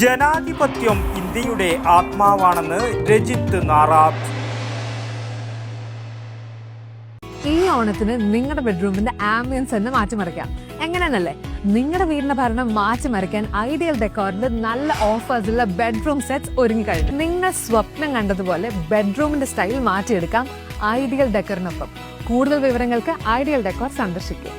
ജനാധിപത്യം ഇന്ത്യയുടെ ആത്മാവാണെന്ന് രജിത്ത് നാറാത്ത് ഈ ഓണത്തിന് നിങ്ങളുടെ ബെഡ്റൂമിന്റെ ആംബിയൻസ് തന്നെ മാറ്റിമറിക്കാം. എങ്ങനെയാണല്ലേ നിങ്ങളുടെ വീടിന്റെ ഭരണം മാറ്റിമറിക്കാൻ ഐഡിയൽ ഡെക്കോറിന്റെ നല്ല ഓഫേഴ്സുള്ള ബെഡ്റൂം സെറ്റ്സ് ഒരുങ്ങി കഴിഞ്ഞു നിങ്ങൾ സ്വപ്നം കണ്ടതുപോലെ ബെഡ്റൂമിന്റെ സ്റ്റൈൽ മാറ്റിയെടുക്കാം ഐഡിയൽ ഡെക്കറിനൊപ്പം. കൂടുതൽ വിവരങ്ങൾക്ക് ഐഡിയൽ ഡെക്കോർ സന്ദർശിക്കുക.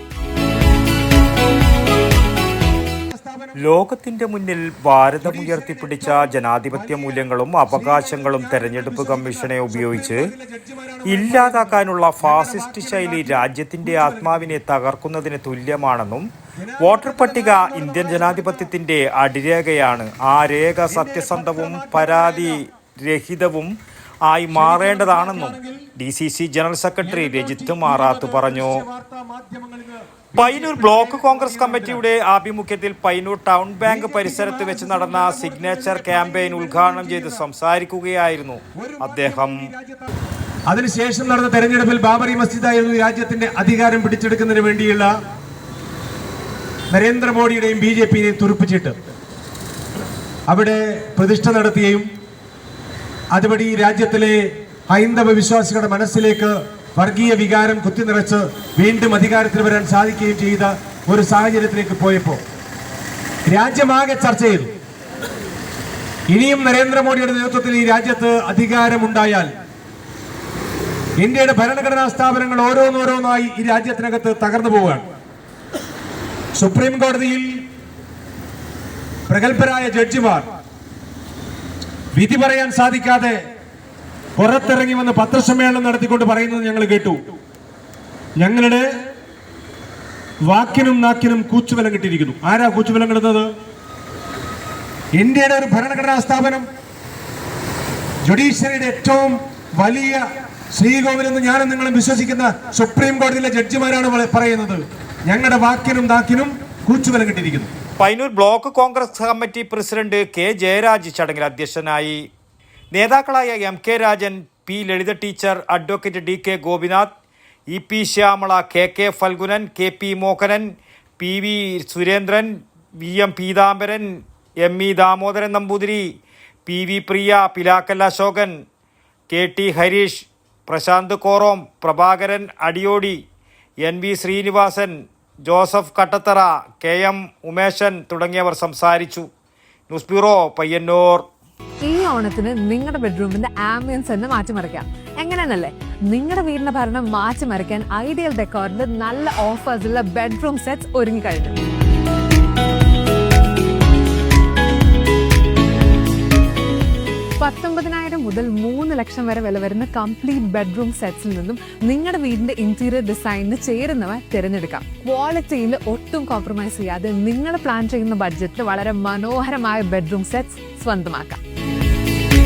ലോകത്തിന്റെ മുന്നിൽ ഭാരതം ഉയർത്തിപ്പിടിച്ച ജനാധിപത്യ മൂല്യങ്ങളും അവകാശങ്ങളും തെരഞ്ഞെടുപ്പ് കമ്മീഷനെ ഉപയോഗിച്ച് ഇല്ലാതാക്കാനുള്ള ഫാസിസ്റ്റ് ശൈലി രാജ്യത്തിന്റെ ആത്മാവിനെ തകർക്കുന്നതിന് തുല്യമാണെന്നും വോട്ടർ പട്ടിക ഇന്ത്യൻ ജനാധിപത്യത്തിന്റെ അടിരേഖയാണ്. ആ രേഖ സത്യസന്ധവും പരാതി രഹിതവും ആയി മാറേണ്ടതാണെന്നും D C C general secretary Rajith Marath പറഞ്ഞു. പയ്യന്നൂർ ബ്ലോക്ക് കോൺഗ്രസ് കമ്മിറ്റിയുടെ ആഭിമുഖ്യത്തിൽ പൈനൂർ ടൗൺ ബാങ്ക് പരിസരത്ത് വെച്ച് നടന്ന സിഗ്നേച്ചർ ക്യാമ്പയിൻ ഉദ്ഘാടനം ചെയ്ത് സംസാരിക്കുകയായിരുന്നു അദ്ദേഹം. അതിനുശേഷം നടന്ന തെരഞ്ഞെടുപ്പിൽ ബാബറി മസ്ജിദായിരുന്നു രാജ്യത്തിന്റെ അധികാരം പിടിച്ചെടുക്കുന്നതിന് വേണ്ടിയുള്ള നരേന്ദ്രമോദിയുടെയും ബി ജെ പിയെയും തുറപ്പിച്ചിട്ട് അവിടെ പ്രതിഷ്ഠ നടത്തുകയും അതുവഴി രാജ്യത്തിലെ ഹൈന്ദവ വിശ്വാസികളുടെ മനസ്സിലേക്ക് വർഗീയ വികാരം കുത്തിനിറച്ച് വീണ്ടും അധികാരത്തിൽ വരാൻ സാധിക്കുകയും ചെയ്ത ഒരു സാഹചര്യത്തിലേക്ക് പോയപ്പോൾ രാജ്യമാകെ ചർച്ച ചെയ്തു ഇനിയും നരേന്ദ്രമോദിയുടെ നേതൃത്വത്തിൽ ഈ രാജ്യത്ത് അധികാരമുണ്ടായാൽ ഇന്ത്യയുടെ ഭരണഘടനാ സ്ഥാപനങ്ങൾ ഓരോന്നോരോന്നായി ഈ രാജ്യത്തിനകത്ത് തകർന്നു പോവുകയാണ്. സുപ്രീം കോടതിയിൽ പ്രഗത്ഭരായ ജഡ്ജിമാർ വിധി പറയാൻ സാധിക്കാതെ പുറത്തിറങ്ങി വന്ന് പത്രസമ്മേളനം നടത്തിക്കൊണ്ട് പറയുന്നത് ഞങ്ങൾ കേട്ടു. ഞങ്ങളുടെ വാക്കിനും നാക്കിനും കൂച്ചുബലം കിട്ടിയിരിക്കുന്നു. ആരാ കൂച്ചുബലം കിട്ടുന്നത്? ഇന്ത്യയുടെ ഒരു ഭരണഘടനാ സ്ഥാപനം. ജുഡീഷ്യറിയുടെ ഏറ്റവും വലിയ ശ്രീകോവിലെന്ന് ഞാനും നിങ്ങളും വിശ്വസിക്കുന്ന സുപ്രീം കോടതിയിലെ ജഡ്ജിമാരാണ് പറയുന്നത്. ഞങ്ങളുടെ വാക്കിനും നാക്കിനും കൂച്ചുബലം കിട്ടിയിരിക്കുന്നു. Painur block Congress committee president K Jayaraj ചടങ്ങിൽ അധ്യക്ഷനായി നേതാക്കളായ M K Rajan P Lalitha teacher advocate D K Gopinath E P Shyamala K K Phalgunan K P Mohanan P V Surendran V M Peethambaran M E Damodaran Namboothiri P V Priya Pilakkal Ashokan K T Hareesh Prashanth Korom Prabhakaran Adiyodi N V Sreenivasan Joseph Kattathara K M Umeshan തുടങ്ങിയവർ സംസാരിച്ചു. News bureau Payyanur. ഈ ഓണത്തിന് നിങ്ങളുടെ ബെഡ്റൂമിന്റെ ambience തന്നെ മാറ്റിമറിക്കാം. എങ്ങനെയാണല്ലേ? നിങ്ങളുടെ വീടിന്റെ ഭരണം മാറ്റിമറിക്കാൻ ഐഡിയൽ ഡെക്കോറിന്റെ നല്ല ഓഫേഴ്സുള്ള ബെഡ്റൂം സെറ്റ്സ് ഒരുങ്ങി കഴിഞ്ഞു പത്തൊമ്പതിനായിരം മുതൽ മൂന്ന് ലക്ഷം വരെ വില വരുന്ന കംപ്ലീറ്റ് ബെഡ്റൂം സെറ്റ്സിൽ നിന്നും നിങ്ങളുടെ വീടിന്റെ ഇന്റീരിയർ ഡിസൈനിന് ചേരുന്നവ തിരഞ്ഞെടുക്കാം. ക്വാളിറ്റിയിൽ ഒട്ടും കോംപ്രമൈസ് ചെയ്യാതെ നിങ്ങൾ പ്ലാൻ ചെയ്യുന്ന ബഡ്ജറ്റിൽ വളരെ മനോഹരമായ ബെഡ്റൂം സെറ്റ്സ് സ്വന്തമാക്കാം.